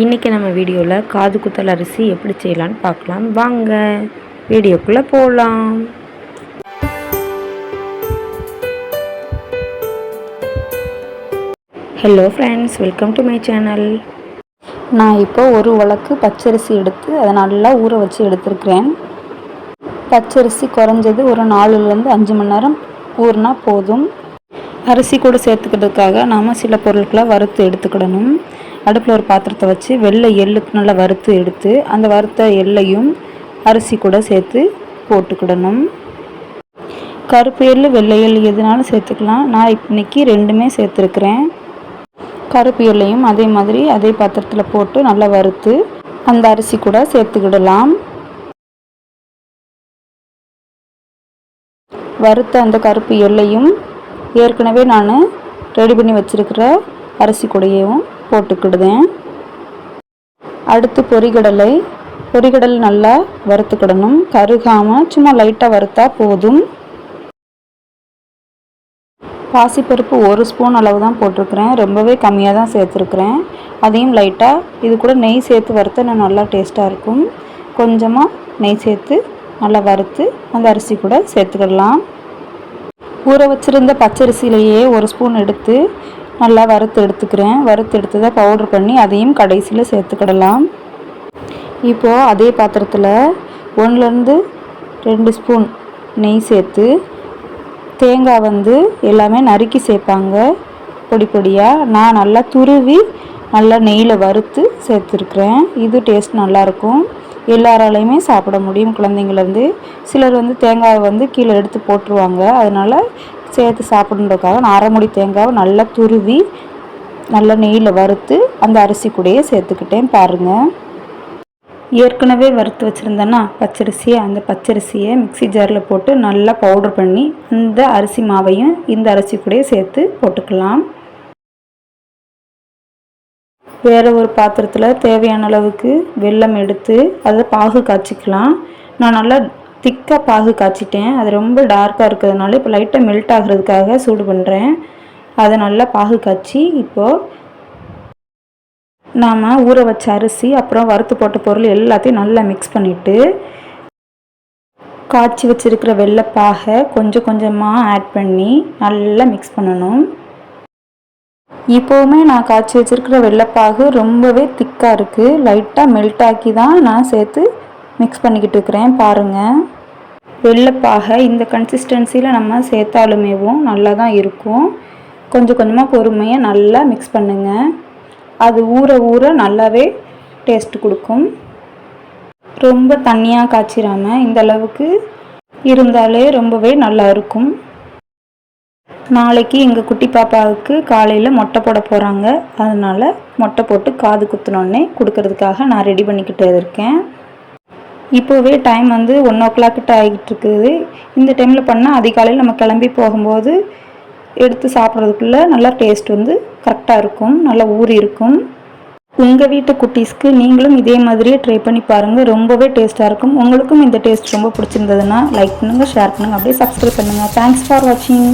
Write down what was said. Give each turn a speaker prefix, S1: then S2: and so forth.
S1: இன்றைக்கி நம்ம வீடியோவில் காது குத்தல் அரிசி எப்படி செய்யலான்னு பார்க்கலாம். வாங்க வீடியோக்குள்ளே போகலாம் hello friends welcome to my channel
S2: நான் இப்போ ஒரு உலக்கு பச்சரிசி எடுத்து அதை நல்லா ஊற வச்சு எடுத்துருக்கிறேன். பச்சரிசி குறைஞ்சது ஒரு நாலுலேருந்து அஞ்சு மணி நேரம் ஊறினா போதும். அரிசி கூட சேர்த்துக்கிறதுக்காக நாம் சில பொருட்களை வறுத்து எடுத்துக்கிடணும். அடுப்பில் ஒரு பாத்திரத்தை வச்சு வெள்ளை எள்ளுக்கு நல்லா வறுத்து எடுத்து அந்த வறுத்த எள்ளையும் அரிசி கூட சேர்த்து போட்டுக்கிடணும். கருப்பு எள்ளு வெள்ளை எள்ளு எதுனாலும் சேர்த்துக்கலாம். நான் இன்றைக்கி ரெண்டுமே சேர்த்துருக்குறேன். கருப்பு எல்லையும் அதே மாதிரி அதே பாத்திரத்தில் போட்டு நல்லா வறுத்து அந்த அரிசி கூட சேர்த்துக்கிடலாம். வறுத்த அந்த கருப்பு எல்லையும் ஏற்கனவே நான் ரெடி பண்ணி வச்சுருக்கிற அரிசி கூடையும் போட்டுக்கிடுதேன். அடுத்து பொரிகடலை பொரிகடல் நல்லா வறுத்துக்கிடணும். கருகாமல் சும்மா லைட்டாக வறுத்தா போதும். பாசிப்பருப்பு ஒரு ஸ்பூன் அளவு தான் போட்டிருக்கிறேன். ரொம்பவே கம்மியாக தான் சேர்த்துருக்குறேன். அதையும் லைட்டாக இது கூட நெய் சேர்த்து வறுத்த இன்னும் நல்லா டேஸ்ட்டாக இருக்கும். கொஞ்சமாக நெய் சேர்த்து நல்லா வறுத்து அந்த அரிசி கூட சேர்த்துக்கிடலாம். ஊற வச்சுருந்த பச்சரிசியிலையே ஒரு ஸ்பூன் எடுத்து நல்லா வறுத்து எடுத்துக்கிறேன். வறுத்து எடுத்ததை பவுட்ரு பண்ணி அதையும் கடைசியில் சேர்த்துக்கிடலாம். இப்போது அதே பாத்திரத்தில் ஒன்றுலேருந்து ரெண்டு ஸ்பூன் நெய் சேர்த்து தேங்காய் வந்து எல்லாமே நறுக்கி சேர்ப்பாங்க. பொடி பொடியாக நான் நல்லா துருவி நல்லா நெய்யில் வறுத்து சேர்த்துருக்குறேன். இது டேஸ்ட் நல்லாயிருக்கும். எல்லாராலையுமே சாப்பிட முடியும் குழந்தைங்கள்லேருந்து சிலர் வந்து தேங்காயை வந்து கீழே எடுத்து போட்டுருவாங்க. அதனால் சேர்த்து சாப்பிடுன்றதுக்காக நான் அரைமுடி தேங்காவை நல்லா துருவி நல்லா நெய்யில் வறுத்து அந்த அரிசி கூடயே சேர்த்துக்கிட்டேன் பாருங்கள் ஏற்கனவே வறுத்து வச்சுருந்தேன்னா பச்சரிசியை அந்த பச்சரிசியை மிக்சி ஜாரில் போட்டு நல்லா பவுடர் பண்ணி அந்த அரிசி மாவையும் இந்த அரிசி கூடயே சேர்த்து போட்டுக்கலாம். வேறு ஒரு பாத்திரத்தில் தேவையான அளவுக்கு வெல்லம் எடுத்து அதை பாகு காய்ச்சிக்கலாம். நான் நல்லா திக்காக பாகு காய்ச்சிட்டேன். அது ரொம்ப டார்க்காக இருக்கிறதுனால இப்போ லைட்டாக மெல்ட் ஆகிறதுக்காக சூடு பண்ணுறேன் அதை நல்லா பாகு காய்ச்சி இப்போது நாம் ஊற வச்ச அரிசி அப்புறம் வறுத்து போட்ட பொருள் எல்லாத்தையும் நல்லா மிக்ஸ் பண்ணிவிட்டு காய்ச்சி வச்சுருக்கிற வெள்ளைப்பாகை கொஞ்சம் கொஞ்சமாக ஆட் பண்ணி நல்லா மிக்ஸ் பண்ணணும். இப்போவுமே நான் காய்ச்சி வச்சுருக்கிற வெள்ளைப்பாகு ரொம்பவே திக்காக இருக்குது லைட்டாக மெல்ட் ஆக்கி தான் நான் சேர்த்து மிக்ஸ் பண்ணிக்கிட்டு இருக்கிறேன் பாருங்கள் வெள்ளைப்பாகை இந்த கன்சிஸ்டன்சியில் நம்ம சேர்த்தாலுமேவும் நல்லா தான் இருக்கும். கொஞ்சம் கொஞ்சமாக பொறுமையாக நல்லா மிக்ஸ் பண்ணுங்கள் அது ஊற ஊற நல்லாவே டேஸ்ட் கொடுக்கும். ரொம்ப தண்ணியாக காய்ச்சிராமல் இந்த அளவுக்கு இருந்தாலே ரொம்பவே நல்லா இருக்கும். நாளைக்கு எங்கள் குட்டி பாப்பாவுக்கு காலையில் மொட்டை போட போகிறாங்க அதனால் மொட்டை போட்டு காது குத்தினோடனே கொடுக்கறதுக்காக நான் ரெடி பண்ணிக்கிட்டு இருக்கேன். இப்போவே டைம் வந்து ஒன் ஓ கிளாக் கிட்ட ஆகிட்டு இருக்குது இந்த டைமில் பண்ணால் அதிகாலையில் நம்ம கிளம்பி போகும்போது எடுத்து சாப்பிட்றதுக்குள்ளே நல்லா டேஸ்ட் வந்து கரெக்டாக இருக்கும். நல்லா ஊறி இருக்கும். உங்கள் வீட்டு குட்டீஸ்க்கு நீங்களும் இதே மாதிரியே ட்ரை பண்ணி பாருங்கள் ரொம்பவே டேஸ்ட்டாக இருக்கும். உங்களுக்கும் இந்த டேஸ்ட் ரொம்ப பிடிச்சிருந்ததுன்னா லைக் பண்ணுங்கள் ஷேர் பண்ணுங்கள் அப்படியே சப்ஸ்கிரைப் பண்ணுங்கள் தேங்க்ஸ் ஃபார் வாட்சிங்